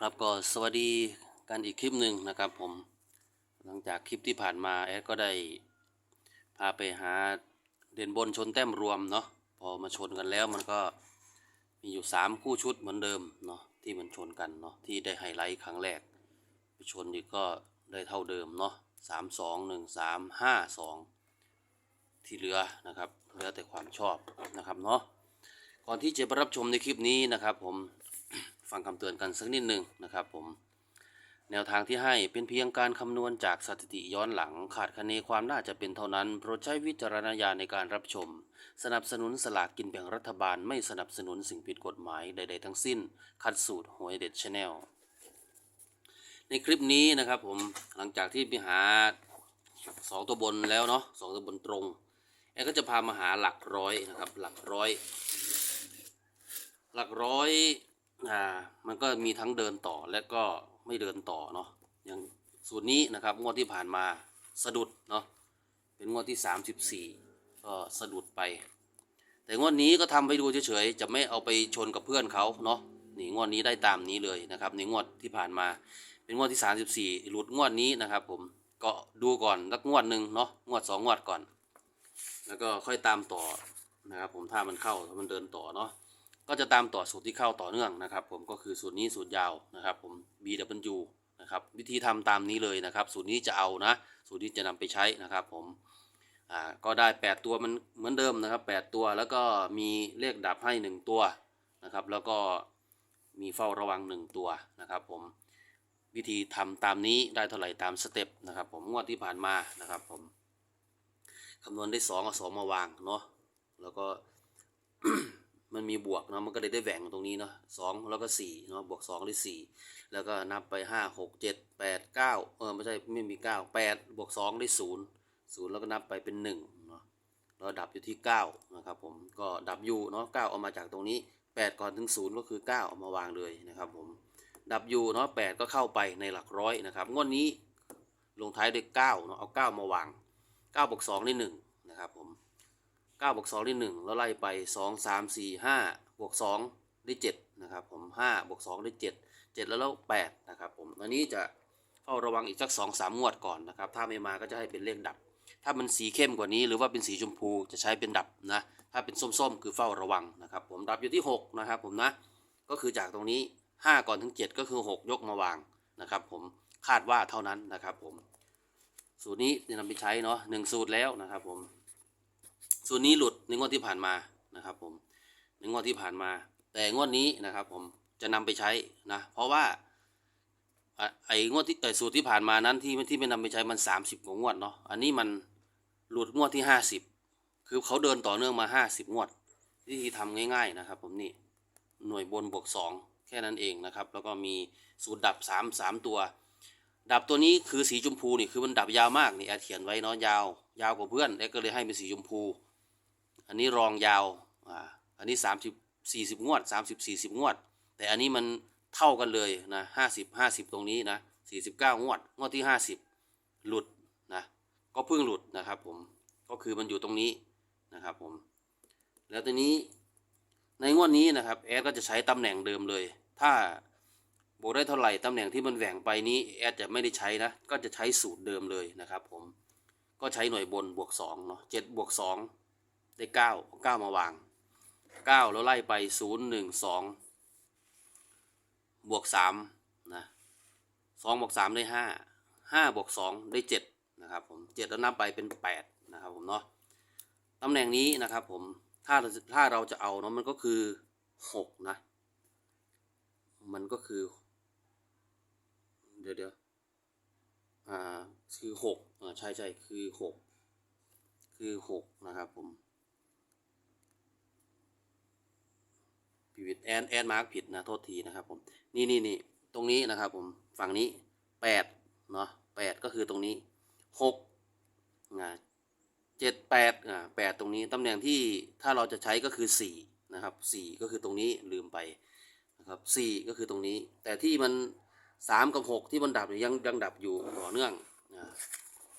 ครับก็สวัสดีกันอีกคลิปหนึ่งนะครับผมหลังจากคลิปที่ผ่านมาแอดก็ได้พาไปหาเด่นบนชนแต้มรวมเนาะพอมาชนกันแล้วมันก็มีอยู่ 3 คู่ชุดเหมือนเดิมเนาะที่มันชนกันเนาะที่ได้ไฮไลท์ครั้งแรกไปชนอีกก็ได้เท่าเดิมเนาะสามสองหนึ่งสามห้าสองที่เหลือนะครับเหลือแต่ความชอบนะครับเนาะก่อนที่จะไปรับชมในคลิปนี้นะครับผม ฟังคำเตือนกันสักนิดหนึ่งนะครับผมแนวทางที่ให้เป็นเพียงการคำนวณจากสถิติย้อนหลัง ขาดคะเนความน่าจะเป็นเท่านั้น โปรดใช้วิจารณญาณในการรับชม สนับสนุนสลากกินแบ่งรัฐบาลไม่สนับสนุนสิ่งผิดกฎหมายใด ๆ ทั้งสิ้น คัดสูตรหวยเด็ดชาแนลในคลิปนี้นะครับผมหลังจากที่ไปหาสองตัวบนแล้วเนาะสองตัวบนตรงแอก็จะพามาหาหลักร้อยนะครับหลักร้อย หลักร้อย อ่ามันก็มีทั้งเดินต่อและก็ไม่เดินต่อเนาะอย่างสูตรนี้นะครับงวดที่ผ่านมาสะดุดเนาะเป็นงวดที่ 34 ก็สะดุดไป แต่งวดนี้ก็ทำไปดูเฉยๆจะไม่เอาไปชนกับเพื่อนเขาเนาะนี่งวดนี้ได้ตามนี้เลยนะครับในงวดที่ผ่านมาเป็นงวดที่ 34 หลุดงวดนี้นะครับ ผมก็ดูก่อนสักงวดหนึ่งเนาะงวดสองงวดก่อน แล้วก็ค่อยตามต่อนะครับ ผมถ้ามันเข้าถ้ามันเดินต่อเนาะ ก็จะตามต่อสูตรที่เข้าต่อเนื่องนะครับ ผมก็คือสูตรนี้สูตรยาวนะครับผม BW นะครับวิธีทำตามนี้เลยนะครับ สูตรนี้จะเอานะ สูตรนี้จะนำไปใช้นะครับผมอ่าก็ได้ 8 ตัวมันเหมือนเดิมนะครับ 8 ตัวแล้วก็มีเลขดับให้ 1 ตัวนะครับ แล้วก็มีเฝ้าระวัง 1 ตัวนะครับ ผมวิธีทำตามนี้ได้เท่าไหร่ตามสเต็ปนะครับ ผมงวดที่ผ่านมานะครับ ผมคำนวณได้2เอา2มาวางเนาะแล้วก็ มันมีบวกเนาะมันก็เลยได้แหว่งตรงนี้เนาะสองแล้วก็สี่เนาะบวกสองได้สี่แล้วก็นับไปห้าหกเจ็ดแปดเก้าเออไม่ใช่ไม่มีเก้าแปดบวกสองได้ศูนย์ศูนย์แล้วก็นับไปเป็นหนึ่งเนาะแล้วดับอยู่ที่เก้านะครับผมก็ดับอยู่เนาะเก้าเอามาจากตรงนี้แปดก่อนถึงศูนย์ก็คือเก้าเอามาวางเลยนะครับผมดับอยู่เนาะแปดก็เข้าไปในหลักร้อยนะครับงวดนี้ลงท้ายด้วยเก้าเนาะเอาเก้ามาวางเก้าบวกสองได้หนึ่ง 9บวก2ได้1แล้วไล่ไป2 3 4 5บวก2ได้7นะครับผม5บวก2ได้7 7แล้วแล้ว8นะครับผมอันนี้จะเฝ้าระวังอีกสัก2 3งวดก่อนนะครับ ถ้าไม่มาก็จะให้เป็นเลขดับ ถ้ามันสีเข้มกว่านี้หรือว่าเป็นสีชมพูจะใช้เป็นดับนะ ถ้าเป็นส้มๆ คือเฝ้าระวังนะครับ ผมดับอยู่ที่6นะครับผมนะ ก็คือจากตรงนี้ 5 ก่อนถึง 7 ก็คือ 6 ยกมาวางนะครับ ผมคาดว่าเท่านั้นนะครับ ผม สูตรนี้จะนำไปใช้เนาะหนึ่งสูตรแล้วนะครับ ผม ส่วนนี้หลุดในงวดที่ผ่านมานะครับผมในงวดที่ผ่านมา แต่งวดนี้นะครับผมจะนำไปใช้นะเพราะว่าไอ้งวดที่ไอ้สูตรที่ผ่านมานั้นที่ที่ไม่นำไปใช้มัน 30กว่างวดเนาะอันนี้มันหลุดงวดที่ 50 คือเขาเดินต่อเนื่องมา 50 งวดวิธีทำง่าย ๆนะครับ ผมนี่หน่วยบนบวก 2 แค่นั้นเองนะครับ แล้วก็มีสูตรดับ 3 3 ตัว ดับตัวนี้คือสีชมพูนี่คือมันดับยาวมากนี่แอดเขียนไว้เนาะยาว ยาวกว่าเพื่อนแอดก็เลยให้เป็นสีชมพู อันนี้รองยาวอ่าอันนี้สามสิบสี่สิบงวดสามสิบสี่สิบงวด แต่อันนี้มันเท่ากันเลยนะห้าสิบห้าสิบตรงนี้นะสี่สิบเก้างวด งวดที่ห้าสิบหลุดนะก็เพิ่งหลุดนะครับผมก็คือมันอยู่ตรงนี้นะครับผมแล้วทีนี้ในงวดนี้นะครับแอดก็จะใช้ตำแหน่งเดิมเลย ถ้าบวกได้เท่าไหร่ตำแหน่งที่มันแหว่งไปนี้แอดจะไม่ได้ใช้นะก็จะใช้สูตรเดิมเลยนะครับผมก็ใช้หน่วยบนบวกสองเนาะเจ็ดบวกสอง ได้เก้าเก้ามาวางเก้าแล้วไล่ไปศูนย์หนึ่งสองบวกสามนะสองบวกสามได้ห้าห้าบวกสองได้เจ็ดนะครับผมเจ็ดแล้วนับไปเป็นแปดนะครับผมเนาะตำแหน่งนี้นะครับผมถ้าถ้าเราจะเอาเนาะมันก็คือหกนะ มันก็คือ เดี๋ยวเดี๋ยวอ่าคือหกอ่าใช่ใช่คือหกคือหกนะครับผม ผิดแอนแอนมาร์กผิดนะโทษทีนะครับผมนี่นี่นี่ตรงนี้นะครับผมฝั่งนี้แปดเนาะแปดก็คือตรงนี้หกนะเจ็ดแปดอ่าแปดตรงนี้ตำแหน่งที่ถ้าเราจะใช้ก็คือสี่นะครับสี่ก็คือตรงนี้ลืมไปนะครับสี่ก็คือตรงนี้ แต่ที่มันสามกับหกที่มันดับยังยังดับอยู่ต่อเนื่องนะ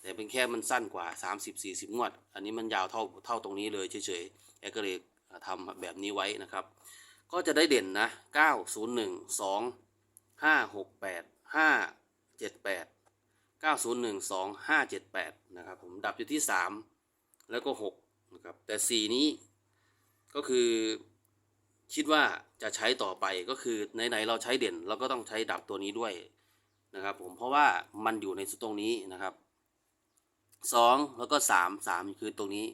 แต่เป็นแค่มันสั้นกว่า 30 40 งวด อันนี้มันยาวเท่าเท่าตรงนี้เลยเฉยๆแอก็เลยทำแบบนี้ไว้นะครับ ก็จะได้เด่นนะ9 0 1 2ห้าหกแปดห้าเจ็ดแปดเก้าศูนย์หนึ่งสองห้าเจ็ดแปดนะครับผมดับอยู่ที่สามแล้วก็หกนะครับแต่สี่นี้ก็คือคิดว่าจะใช้ต่อไปก็คือไหนๆเราใช้เด่นเราก็ต้องใช้ดับตัวนี้ด้วยนะครับผมเพราะว่ามันอยู่ในตรงนี้นะครับสองแล้วก็สามสามคือตรงนี้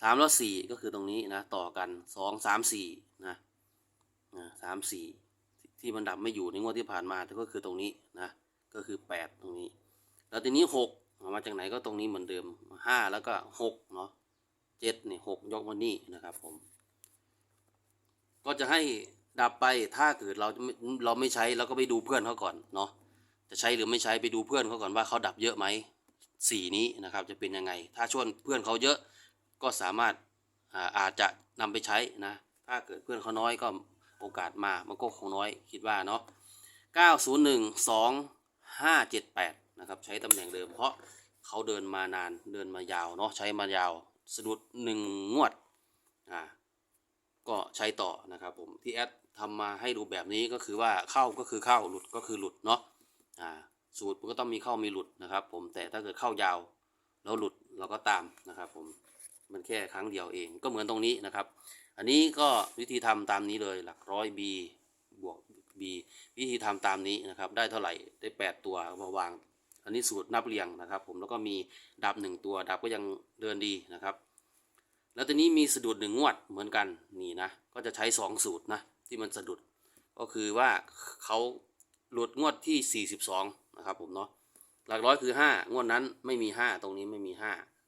สามแล้วสี่ก็คือตรงนี้นะต่อกันสองสามสี่นะนะสามสี่ที่มันดับไม่อยู่ในงวดที่ผ่านมาก็คือตรงนี้นะก็คือแปดตรงนี้ แล้วทีนี้หกมาจากไหนก็ตรงนี้เหมือนเดิมห้าแล้วก็หกเนาะเจ็ดเนี่ยหกยกมานี่นะครับผม ก็จะให้ดับไปถ้าเกิดเราไม่เราไม่ใช้เราก็ไปดูเพื่อนเขาก่อนเนาะจะใช้หรือไม่ใช้ไปดูเพื่อนเขาก่อนว่าเขาดับเยอะไหมสี่นี้นะครับจะเป็นยังไง ถ้าชวนเพื่อนเขาเยอะ ก็สามารถอาอาจจะนำไปใช้นะ ถ้าเกิดเพื่อนเขาน้อยก็โอกาสมามันก็คงน้อยคิดว่าเนาะ901 2578 นะครับ ใช้ตำแหน่งเดิมเพราะเขาเดินมานานเดินมายาวเนาะใช้มายาวสะดุดหนึ่งงวดอ่าก็ใช้ต่อนะครับผมที่แอดทำมาให้ดูแบบนี้ก็คือว่าเข้าก็คือเข้าหลุดก็คือหลุดเนาะอ่าสูตรมันก็ต้องมีเข้ามีหลุดนะครับ ผมแต่ถ้าเกิดเข้ายาวแล้วหลุดเราก็ตามนะครับผม มันแค่ครั้งเดียวเองก็เหมือนตรงนี้นะครับ อันนี้ก็วิธีทำตามนี้เลยหลักร้อย B บวก B วิธีทำตามนี้นะครับ ได้เท่าไหร่ได้ 8 ตัวมาวาง อันนี้สูตรนับเรียงนะครับ ผมแล้วก็มีดับหนึ่งตัวดับก็ยังเดินดีนะครับ แล้วตัวนี้มีสะดุดหนึ่งงวดเหมือนกันนี่นะก็จะใช้สองสูตรนะที่มันสะดุดก็คือว่าเขาหลุดงวดที่ 42 นะครับผมเนาะหลักร้อยคือ 5 งวดนั้นไม่มี 5 ตรงนี้ไม่มี 5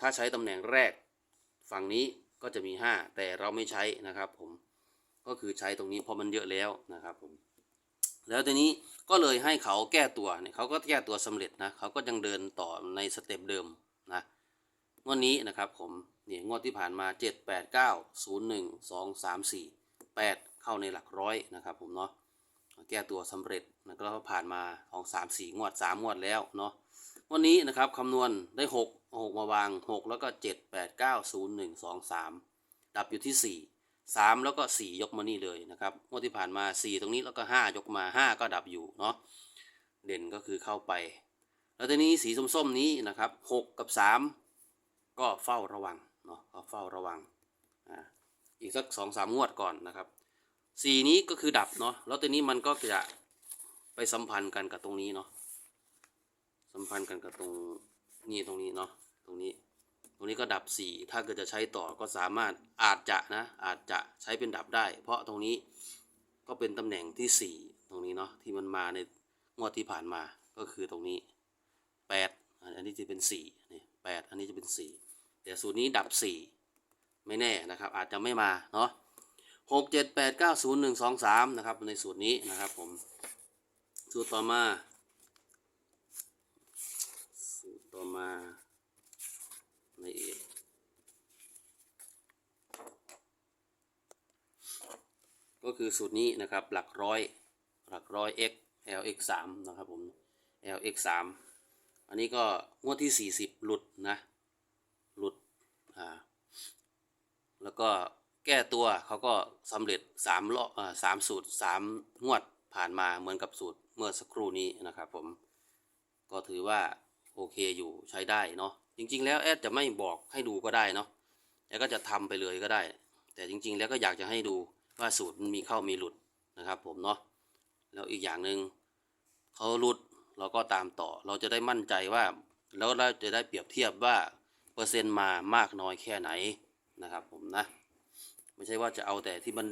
ถ้าใช้ตำแหน่งแรก ฝั่งนี้ก็จะมี 5 แต่เราไม่ใช้นะครับผมก็คือใช้ตรงนี้เพราะมันเยอะแล้วนะครับผมแล้วทีนี้ก็เลยให้เขาแก้ตัวเนี่ยเขาก็แก้ตัวสำเร็จนะเขาก็ยังเดินต่อในสเต็ปเดิมนะงวดนี้นะครับผมเนี่ยงวดที่ผ่านมา 7 8 9 0 1 2 3 4 8 เข้าในหลักร้อยนะครับผมเนาะแก้ตัวสำเร็จนะก็ผ่านมาของ3 4 งวด 3 งวดแล้วเนาะวันนี้นะครับคำนวณได้ 6 6มาวาง6แล้วก็7 8 9 0 1 2 3ดับอยู่ที่4 3แล้วก็4ยกมานี่เลยนะครับงวดที่ผ่านมา4ตรงนี้แล้วก็5ยกมา5ก็ดับอยู่เนาะเด่นก็คือเข้าไป แล้วทีนี้สีส้มๆนี้นะครับ6กับ3ก็เฝ้าระวังเนาะก็เฝ้าระวังอ่าอีกสักสองสามงวดก่อนนะครับสีนี้ก็คือดับเนาะแล้วตัวนี้มันก็จะไปสัมพันธ์กันกับตรงนี้เนาะสัมพันธ์กันกับตรงนี่ตรงนี้เนาะ ตรงนี้ ตรงนี้ก็ดับสี่ถ้าเกิดจะใช้ต่อก็สามารถอาจจะนะอาจจะใช้เป็นดับได้ เพราะตรงนี้ก็เป็นตำแหน่งที่สี่ตรงนี้เนาะที่มันมาในงวดที่ผ่านมาก็คือตรงนี้แปดอันนี้จะเป็นสี่นี่แปดอันนี้จะเป็นสี่แต่สูตรนี้ดับสี่ไม่แน่นะครับ อาจจะไม่มาเนาะหกเจ็ดแปดเก้าศูนย์หนึ่งสองสามนะครับ ในสูตรนี้นะครับผมสูตรต่อมาสูตรต่อมา ในเอกก็คือสูตรนี้นะครับ หลักร้อย หลักร้อย x l x สามนะครับผม l x สามอันนี้ก็งวดที่ 40 หลุดนะ หลุด อ่า แล้วก็แก้ตัวเขาก็สำเร็จ3รอบอ่าสามสูตร 3 งวดผ่านมาเหมือนกับสูตรเมื่อสักครู่นี้นะครับผม ก็ถือว่าโอเคอยู่ใช้ได้เนาะ จริง ๆ แล้วแอดจะไม่บอกให้ดูก็ได้เนาะแอดก็จะทำไปเลยก็ได้ แต่จริง ๆ แล้วก็อยากจะให้ดูว่าสูตรมันมีเข้ามีหลุดนะครับ ผมเนาะแล้วอีกอย่างหนึ่งเขาหลุดเราก็ตามต่อเราจะได้มั่นใจว่า แล้วเราจะได้เปรียบเทียบว่าเปอร์เซ็นต์มามากน้อยแค่ไหนนะครับ ผมนะไม่ใช่ว่าจะเอาแต่ที่มัน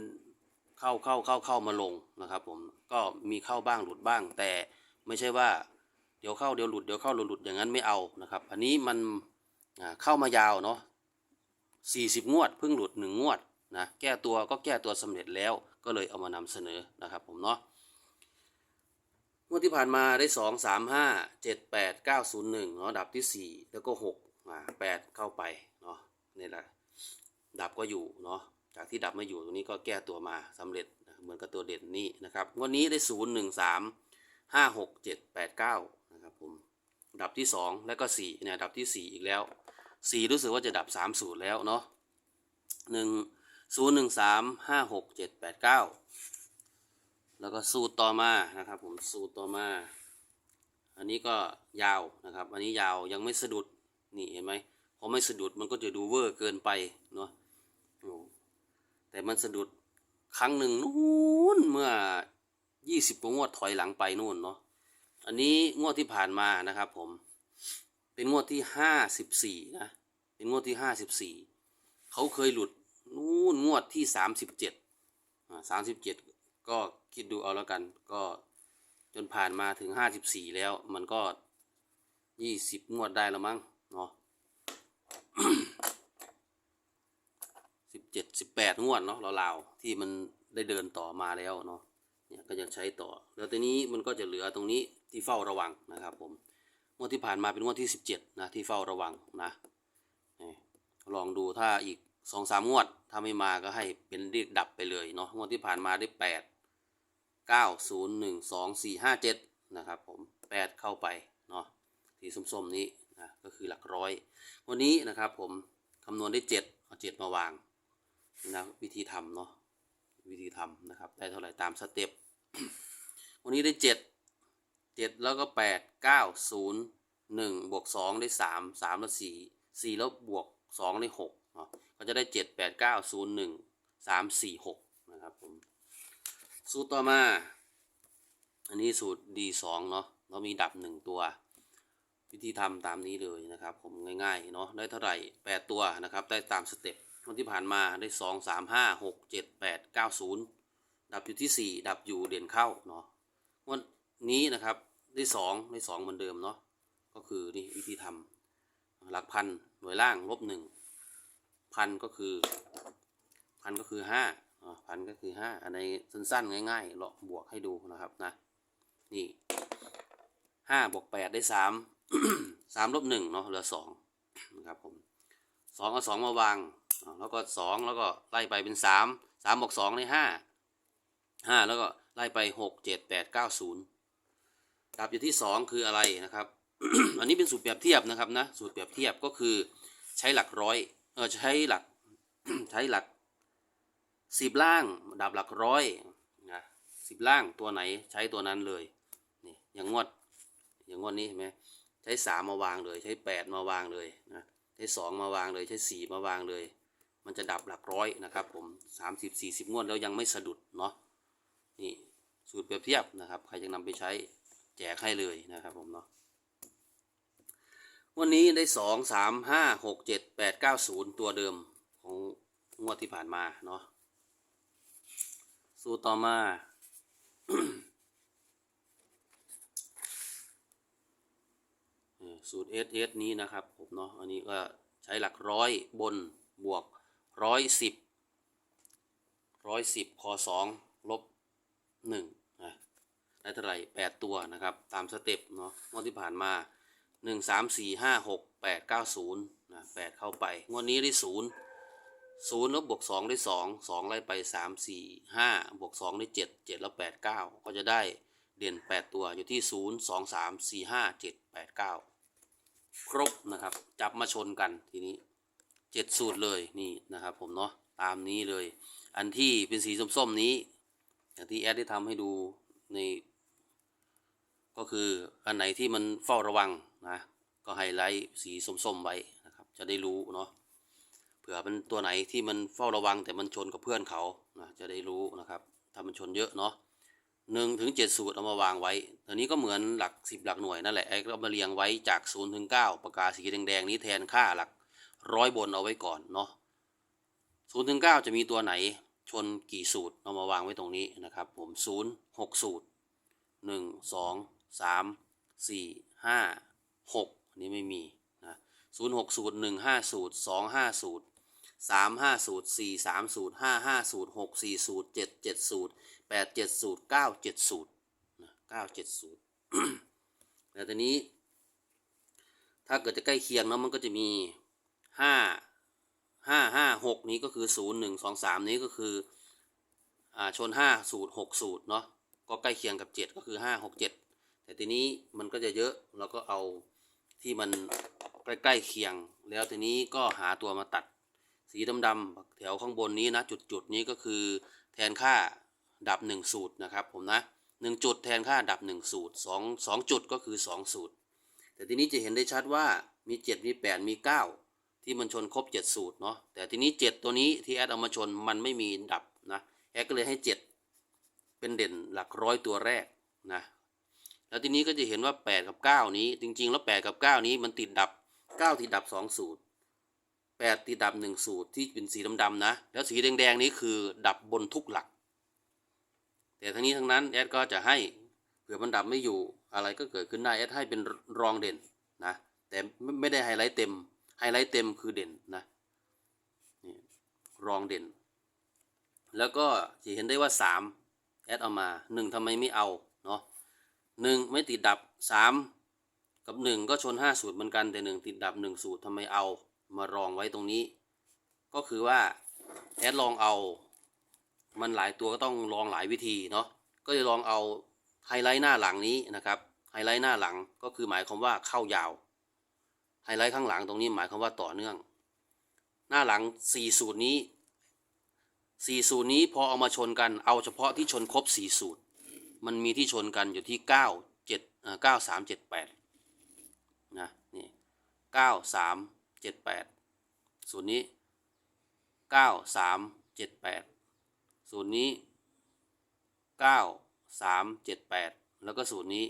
เข้าเข้าเข้าเข้ามาลงนะครับ ผมก็มีเข้าบ้างหลุดบ้าง แต่ไม่ใช่ว่า เดี๋ยวเข้าเดี๋ยวหลุดเดี๋ยวเข้าหลุดหลุดอย่างนั้นไม่เอานะครับ อันนี้มันเข้ามายาวเนาะสี่สิบงวดเพิ่งหลุดหนึ่งงวดนะแก้ตัวก็แก้ตัวสำเร็จแล้วก็เลยเอามานำเสนอนะครับผมเนาะงวดที่ผ่านมาได้สองสามห้าเจ็ดแปดเก้าศูนย์หนึ่งเนาะดับที่สี่แล้วก็6อ่าดเข้าไปเนาะนี่แหละดับก็อยู่เนาะจากที่ดับไม่อยู่ตรงนี้ก็แก้ตัวมาสำเร็จเหมือนกับตัวเด่นนี่นะครับงวดนี้ได้ศูนย์หนึ่งสามห้าหกเจ็ดแปดเก้า นะครับผมดับที่สองแล้วก็สี่เนี่ยดับที่สี่อีกแล้วสี่รู้สึกว่าจะดับสามสูตรแล้วเนาะหนึ่งศูนย์หนึ่งสามห้าหกเจ็ดแปดเก้าแล้วก็สูตรต่อมานะครับผมสูตรต่อมา อันนี้ก็ยาวนะครับ อันนี้ยาวยังไม่สะดุดนี่เห็นไหมพอไม่สะดุดมันก็จะดูเวอร์เกินไปเนาะแต่มันสะดุดครั้งหนึ่งนู่นเมื่อยี่สิบกว่างวดถอยหลังไปนู่นเนาะ อันนี้งวดที่ผ่านมานะครับผม เป็นงวดที่ห้าสิบสี่นะ เป็นงวดที่ห้าสิบสี่เขาเคยหลุดนู่นงวดที่สามสิบเจ็ดสามสิบเจ็ดก็คิดดูเอาแล้วกัน ก็จนผ่านมาถึงห้าสิบสี่แล้ว มันก็ยี่สิบงวดได้แล้วมั้งเนาะสิบเจ็ดสิบแปดงวดเนาะราวๆที่มันได้เดินต่อมาแล้วเนาะเนี่ยก็จะใช้ต่อ แล้วทีนี้มันก็จะเหลือตรงนี้ ที่เฝ้าระวังนะครับผมงวดที่ผ่านมาเป็นงวดที่สิบเจ็ดนะที่เฝ้าระวังนะลองดูถ้าอีกสองสามงวด ถ้าไม่มาก็ให้เป็นเรียกดับไปเลยเนาะงวดที่ผ่านมาได้แปดเก้าศูนย์หนึ่งสองสี่ห้าเจ็ดนะครับผมแปดเข้าไปเนาะสีส้มๆนี้นะก็คือหลักร้อย วันนี้นะครับผมคำนวณได้เจ็ดเอาเจ็ดมาวางนะวิธีทำเนาะวิธีทำนะครับ ได้เท่าไหร่ตามสเต็ปวันนี้ได้เจ็ดเจ็ดแล้วก็แปดเก้าศูนย์หนึ่งบวกสองได้สามสามแล้วสี่สี่แล้วบวกสองได้หกเนาะก็จะได้เจ็ดแปดเก้าศูนย์หนึ่งสามสี่หกนะครับผม สูตรต่อมา อันนี้สูตร D2 เนาะเรามีดับหนึ่งตัว วิธีทำตามนี้เลยนะครับผมง่ายๆเนาะได้เท่าไหร่แปดตัวนะครับ ได้ตามสเต็ปวันที่ผ่านมาได้สองสามห้าหกเจ็ดแปดเก้าศูนย์ดับอยู่ที่สี่ดับอยู่เด่นเข้าเนาะวัน นี้นะครับได้สองได้สองเหมือนเดิมเนาะก็คือนี่วิธีทำหลักพันหน่วยล่างลบหนึ่งพันก็คือพันก็คือห้าอ่าพันก็คือห้าอันในสั้นๆง่ายๆเลาะบวกให้ดูนะครับนะนี่ห้าบวกแปดได้สามสามลบหนึ่งเนาะเหลือสองนะครับผมสองเอาสองมาวางแล้วก็สองแล้วก็ไล่ไปเป็นสามสามบวกสองได้ห้าห้าแล้วก็ไล่ไปหกเจ็ดแปดเก้าศูนย์ ดับอยู่ที่สองคืออะไรนะครับ อันนี้เป็นสูตรเปรียบเทียบนะครับนะ สูตรเปรียบเทียบก็คือใช้หลักร้อยเออใช้หลักใช้หลักสิบล่าง ดับหลักร้อยนะสิบล่างตัวไหนใช้ตัวนั้นเลยนี่อย่างงวดอย่างงวดนี้เห็นไหมใช้สามมาวางเลย ใช้แปดมาวางเลยนะใช้สองมาวางเลยใช้สี่มาวางเลย มันจะดับหลักร้อยนะครับ ผมสามสิบสี่สิบงวดแล้วยังไม่สะดุดเนาะนี่สูตรเปรียบเทียบนะครับ ใครจะนำไปใช้ แจกให้เลยนะครับผมเนาะวันนี้ได้สองสามห้าหกเจ็ดแปดเก้าศูนย์ตัวเดิมของงวดที่ผ่านมาเนาะสูตรต่อมาเอ่อสูตร S S นี้นะครับผมเนาะอันนี้ก็ใช้หลักร้อยบนบวกร้อยสิบร้อยสิบคอสองลบหนึ่ง ได้เท่าไหร่แปดตัวนะครับตามสเต็ปเนาะงวดที่ผ่านมาหนึ่งสามสี่ห้าหกแปดเก้าศูนย์นะแปดเข้าไป งวดนี้ได้ศูนย์ศูนย์ล้วบวกสองได้สองสองไล่ไปสามสี่ห้าบวกสองได้เจ็ดเจ็ดแล้วแปดเก้าก็จะได้เด่นแปดตัวอยู่ที่ศูนย์สองสามสี่ห้าเจ็ดแปดเก้าครบนะครับ จับมาชนกันทีนี้เจ็ดสูตรเลยนี่นะครับผมเนาะตามนี้เลย อันที่เป็นสีส้มๆนี้ อย่างที่แอดได้ทำให้ดูใน ก็คืออันไหนที่มันเฝ้าระวังนะก็ไฮไลท์สีส้มๆไว้นะครับ จะได้รู้เนาะเผื่อเป็นตัวไหนที่มันเฝ้าระวังแต่มันชนกับเพื่อนเขานะจะได้รู้นะครับ ถ้ามันชนเยอะเนาะหนึ่งถึงเจ็ดสูตรเอามาวางไว้ตัวนี้ก็เหมือนหลักสิบหลักหน่วยนั่นแหละไอ้ก็มาเรียงไว้จากศูนย์ถึงเก้าปากกาสีแดงๆนี้แทนค่าหลักร้อยบนเอาไว้ก่อนเนาะศูนย์ถึงเก้าจะมีตัวไหนชนกี่สูตรเอามาวางไว้ตรงนี้นะครับ ผมศูนย์หกสูตรหนึ่งสอง สามสี่ห้าหกอันนี้ไม่มีนะศูนย์หกสูตรหนึ่งห้าสูตรสองห้าสูตรสามห้าสูตรสี่สามสูตรห้าห้าสูตรหกสี่สูตรเจ็ดเจ็ดสูตรแปดเจ็ดสูตรเก้าเจ็ดสูตรนะเก้าเจ็ดสูตรแล้วทีนี้ ถ้าเกิดจะใกล้เคียงเนาะมันก็จะมีห้าห้าห้าหกนี้ก็คือศูนย์หนึ่งสองสามนี้ก็คืออ่าชนห้าสูตรหกสูตรเนาะก็ใกล้เคียงกับเจ็ดก็คือห้าหกเจ็ด แต่ทีนี้มันก็จะเยอะเราก็เอาที่มันใกล้ๆเคียง แล้วทีนี้ก็หาตัวมาตัดสีดำๆแถวข้างบนนี้นะจุดๆนี้ก็คือแทนค่าดับหนึ่งสูตรนะครับผมนะหนึ่งจุดแทนค่าดับหนึ่งสูตรสองสองจุดก็คือสองสูตร แต่ทีนี้จะเห็นได้ชัดว่ามีเจ็ดมีแปดมีเก้าที่มันชนครบเจ็ดสูตรเนาะแต่ทีนี้เจ็ดตัวนี้ที่แอดเอามาชนมันไม่มีดับนะแอดก็เลยให้เจ็ดเป็นเด่นหลักร้อยตัวแรกนะ แล้วทีนี้ก็จะเห็นว่า 8 กับ 9 นี้ จริง ๆ แล้ว 8 กับ 9 นี้มันติดดับ 9 ติดดับ 2 สูตร 8 ติดดับ 1 สูตรที่เป็นสีดำๆนะ แล้วสีแดงๆนี้คือดับบนทุกหลัก แต่ทั้งนี้ทั้งนั้นแอดก็จะให้เผื่อมันดับไม่อยู่อะไรก็เกิดขึ้นได้แอดให้เป็นรองเด่นนะแต่ไม่ได้ไฮไลท์เต็มไฮไลท์เต็มคือเด่นนะนี่รองเด่น แล้วก็จะเห็นได้ว่า 3 แอดเอามา 1ทำไมไม่เอา หนึ่งไม่ติดดับสามกับหนึ่งก็ชนห้าสูตรเหมือนกันแต่หนึ่งติดดับหนึ่งสูตรทำไมเอามารองไว้ตรงนี้ ก็คือว่าแอดลองเอา มันหลายตัวก็ต้องลองหลายวิธีเนาะก็จะลองเอาไฮไลท์หน้าหลังนี้นะครับไฮไลท์หน้าหลังก็คือหมายความว่าเข้ายาวไฮไลท์ข้างหลังตรงนี้หมายความว่าต่อเนื่อง หน้าหลังสี่สูตรนี้สี่สูตรนี้พอเอามาชนกันเอาเฉพาะที่ชนครบสี่สูตร มันมีที่ชนกันอยู่ที่เก้าเจ็ดเก้าสามเจ็ดแปดนะนี่เก้าสามเจ็ดแปดส่วนนี้เก้าสามเจ็ดแปดส่วนนี้เก้าสามเจ็ดแปดแล้วก็สูตรนี้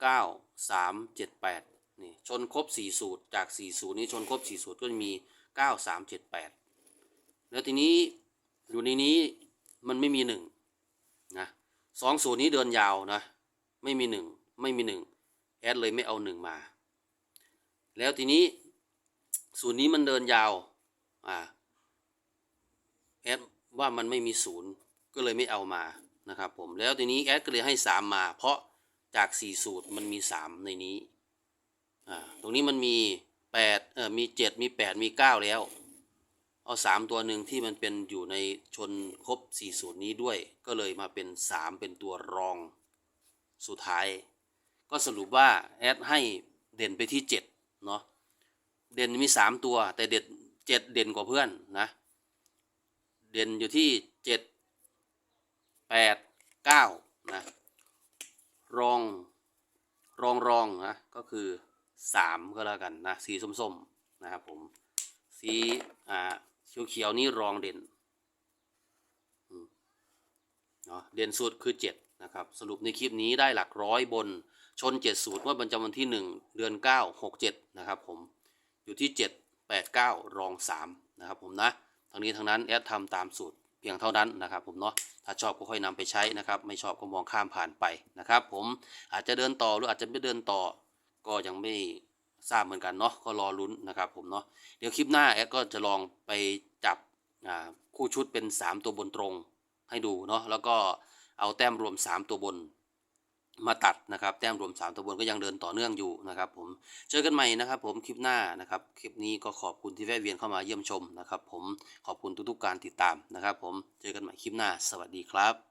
เก้าสามเจ็ดแปดนี่ชนครบสี่สูตรจากสี่สูตรนี้ชนครบสี่สูตรก็จะมีเก้าสามเจ็ดแปดแล้วทีนี้อยู่ในนี้มันไม่มีหนึ่ง สองสูตรนี้เดินยาวนะ ไม่มีหนึ่งไม่มีหนึ่งแอดเลยไม่เอาหนึ่งมา แล้วทีนี้สูตรนี้มันเดินยาวอ่าแอดว่ามันไม่มีศูนย์ก็เลยไม่เอามานะครับผมแล้วทีนี้แอดก็เลยให้สามมา เพราะจากสี่สูตรมันมีสามในนี้อ่าตรงนี้มันมีแปดเออมีเจ็ดมีแปดมีเก้าแล้ว เอาสามตัวหนึ่งที่มันเป็นอยู่ในชนครบสี่สูตรนี้ด้วย ก็เลยมาเป็นสามเป็นตัวรองสุดท้าย ก็สรุปว่าแอดให้เด่นไปที่เจ็ดเนาะเด่นมีสามตัว แต่เด่นเจ็ดเด่นกว่าเพื่อนนะ เด่นอยู่ที่เจ็ดแปดเก้านะรองรองรองนะก็คือสามก็แล้วกันนะสีส้มๆนะครับผมสีอ่า เขียวเขียวๆนี่รองเด่นเนาะเด่นสุดคือเจ็ดนะครับ สรุปในคลิปนี้ได้หลักร้อยบนชนเจ็ดสูตรว่าบรรจำวันที่หนึ่งเดือนเก้าหกเจ็ดนะครับผมอยู่ที่เจ็ดแปดเก้ารองสามนะครับผมนะ ทั้งนี้ทั้งนั้นแอดทำตามสูตรเพียงเท่านั้นนะครับผมเนาะถ้าชอบก็ค่อยนำไปใช้นะครับ ไม่ชอบก็มองข้ามผ่านไปนะครับ ผมอาจจะเดินต่อหรืออาจจะไม่เดินต่อก็ยังไม่ ทราบเหมือนกันเนาะก็รอลุ้นนะครับผมเนาะเดี๋ยวคลิปหน้าแอดก็จะลองไปจับคู่ชุดเป็น 3 ตัวบนตรงให้ดูเนาะแล้วก็เอาแต้มรวม 3 ตัวบนมาตัดนะครับแต้มรวม 3 ตัวบนก็ยังเดินต่อเนื่องอยู่นะครับผมเจอกันใหม่นะครับผมคลิปหน้านะครับคลิปนี้ก็ขอบคุณที่แวะเวียนเข้ามาเยี่ยมชมนะครับผมขอบคุณทุกๆการติดตามนะครับผมเจอกันใหม่คลิปหน้า สวัสดีครับ